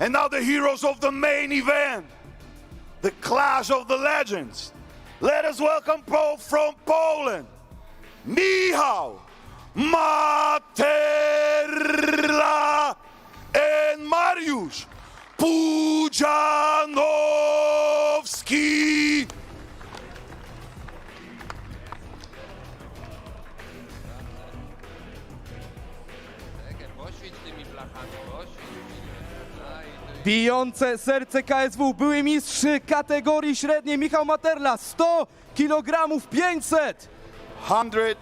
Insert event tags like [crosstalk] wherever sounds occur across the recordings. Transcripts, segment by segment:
And now the heroes of the main event, the Clash of the Legends. Let us welcome Paul from Poland, Michał Materla and Mariusz poświeć. Bijące serce KSW, były mistrz kategorii średniej Michał Materla, 100 kg 500. hundred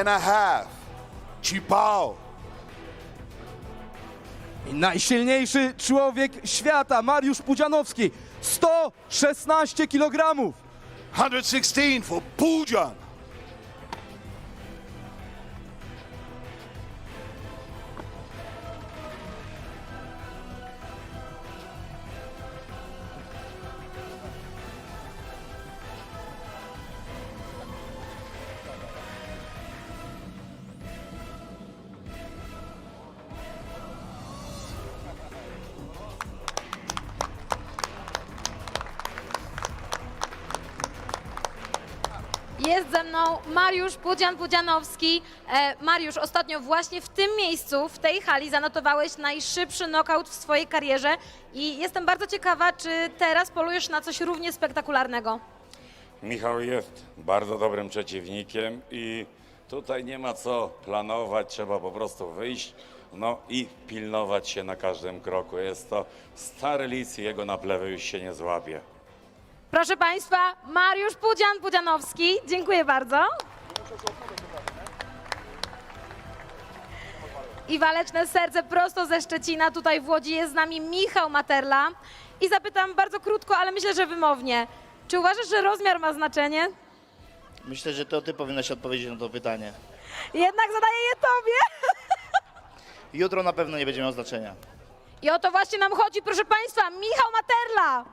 and a half. Chipao. I najsilniejszy człowiek świata, Mariusz Pudzianowski, 116 kg. 116 for Pujan. Jest ze mną Mariusz Pudzian-Pudzianowski. E, Mariusz, ostatnio właśnie w tym miejscu, w tej hali zanotowałeś najszybszy knockout w swojej karierze i jestem bardzo ciekawa, czy teraz polujesz na coś równie spektakularnego. Michał jest bardzo dobrym przeciwnikiem i tutaj nie ma co planować, trzeba po prostu wyjść no i pilnować się na każdym kroku. Jest to stary lis i jego naplewy już się nie złapie. Proszę Państwa, Mariusz Pudzian-Pudzianowski. Dziękuję bardzo. I waleczne serce prosto ze Szczecina. Tutaj w Łodzi jest z nami Michał Materla. I zapytam bardzo krótko, ale myślę, że wymownie. Czy uważasz, że rozmiar ma znaczenie? Myślę, że to ty powinnaś odpowiedzieć na to pytanie. Jednak zadaję je tobie. [laughs] Jutro na pewno nie będzie miało znaczenia. I o to właśnie nam chodzi, proszę Państwa. Michał Materla.